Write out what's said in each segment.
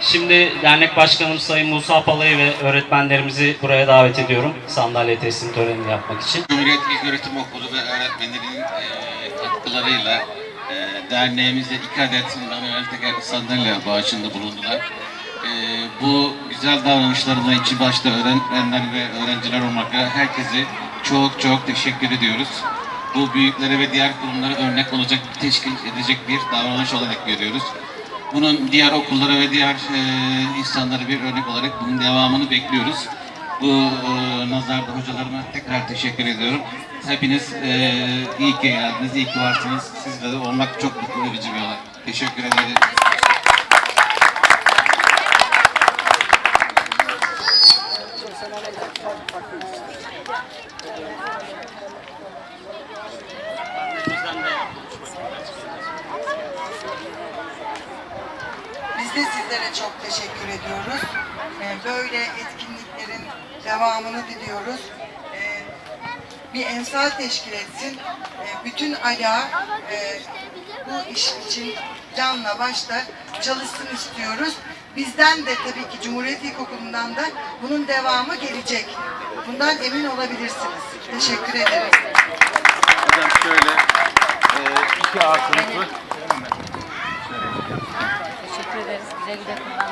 Şimdi dernek başkanım Sayın Musa Palay'ı ve öğretmenlerimizi buraya davet ediyorum. Sandalye teslim törenini yapmak için. Cumhuriyet İlköğretim Okulu ve öğretmenlerinin e, katkılarıyla e, derneğimize iki adet manuel teker sandalye bağışında bulundular. E, bu güzel davranışlarına içi başta öğretmenler ve öğrenciler olmak üzere herkese çok çok teşekkür ediyoruz. Bu büyüklere ve diğer kurumlara örnek olacak, teşkil edecek bir davranış olarak görüyoruz. Bunun diğer okullara ve diğer e, insanlara bir örnek olarak bunun devamını bekliyoruz. Bu e, nazarda hocalarıma tekrar teşekkür ediyorum. Hepiniz e, iyi ki geldiniz, iyi ki varsınız. Sizle de olmak çok mutlu edici bir olay. Teşekkür ederim. Biz de sizlere çok teşekkür ediyoruz. Ee, Böyle etkinliklerin devamını diliyoruz. Ee, Bir emsal teşkil etsin. Ee, Bütün ala e, bu iş için canla başla çalışsın istiyoruz. Bizden de tabii ki Cumhuriyet İlkokulu'ndan da bunun devamı gelecek. Bundan emin olabilirsiniz. Teşekkür ederim. Hocam şöyle e, iki A sınıfı ederiz. Güle güle kullanın.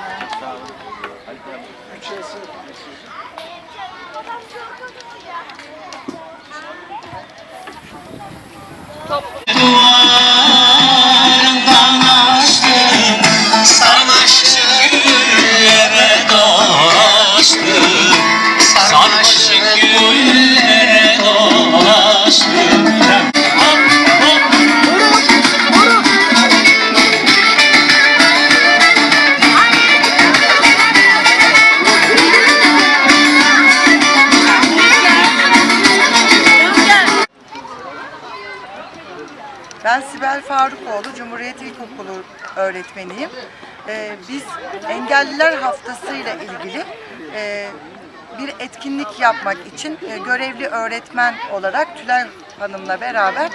Duvarından Ben Sibel Farukoğlu, Cumhuriyet İlkokulu öğretmeniyim. Ee, biz Engelliler Haftası ile ilgili e, bir etkinlik yapmak için e, görevli öğretmen olarak Tülay Hanım'la beraber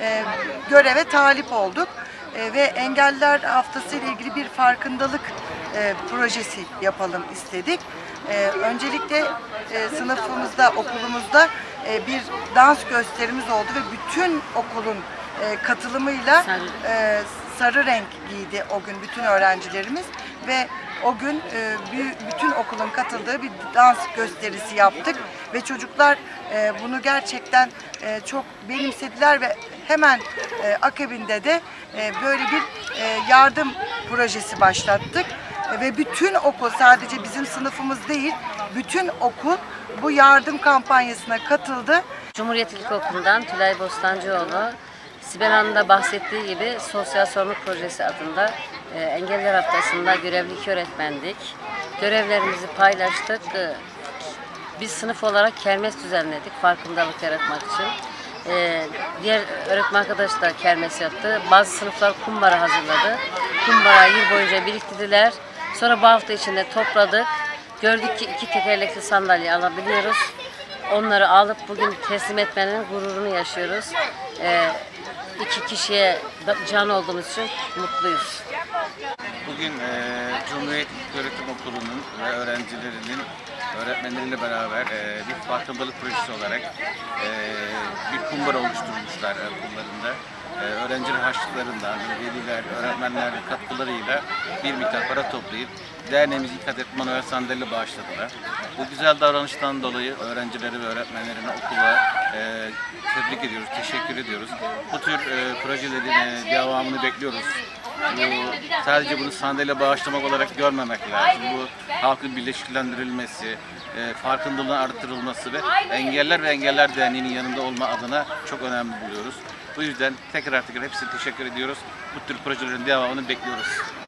e, göreve talip olduk. E, ve Engelliler Haftası ile ilgili bir farkındalık e, projesi yapalım istedik. E, öncelikle e, sınıfımızda, okulumuzda e, bir dans gösterimiz oldu ve bütün okulun e, katılımıyla Sarı. e, sarı renk giydi o gün bütün öğrencilerimiz ve o gün e, bü- bütün okulun katıldığı bir dans gösterisi yaptık ve çocuklar e, bunu gerçekten e, çok benimsediler ve hemen e, akabinde de e, böyle bir e, yardım projesi başlattık E, ve bütün okul sadece bizim sınıfımız değil bütün okul bu yardım kampanyasına katıldı. Cumhuriyet İlkokulu'ndan Tülay Bostancıoğlu, Sibel Hanım da bahsettiği gibi Sosyal Sorumluluk Projesi adında e, Engeller Haftası'nda görevli iki öğretmendik. Görevlerimizi paylaştık. E, biz sınıf olarak kermes düzenledik farkındalık yaratmak için. E, diğer öğretmen arkadaş da kermes yaptı. Bazı sınıflar kumbara hazırladı. Kumbara yıl boyunca biriktirdiler. Sonra bu hafta içinde topladık. Gördük ki iki tekerlekli sandalye alabiliyoruz. Onları alıp bugün teslim etmenin gururunu yaşıyoruz. Ee, iki kişiye can olduğumuz için mutluyuz. bugün e, Cumhuriyet İlköğretim Okulu'nun ve öğrencilerinin öğretmenleriyle beraber e, bir farkındalık projesi olarak e, bir kumbara oluşturmuşlar e, okullarında. E, öğrenciler harçlıklarından, veliler, öğretmenlerin katkılarıyla bir miktar para toplayıp derneğimiz ilk adet manuel sandalye bağışladılar. Bu güzel davranıştan dolayı öğrencileri ve öğretmenlerine okula e, tebrik ediyoruz, teşekkür ediyoruz. Bu tür e, projelerin e, devamını bekliyoruz. Bu, sadece bunu sandalye bağışlamak olarak görmemek lazım. Bu halkın birleştirilmesi, e, farkındalığın arttırılması ve engeller ve engeller derneğinin yanında olma adına çok önemli buluyoruz. Bu yüzden tekrar tekrar hepsine teşekkür ediyoruz. Bu tür projelerin devamını bekliyoruz.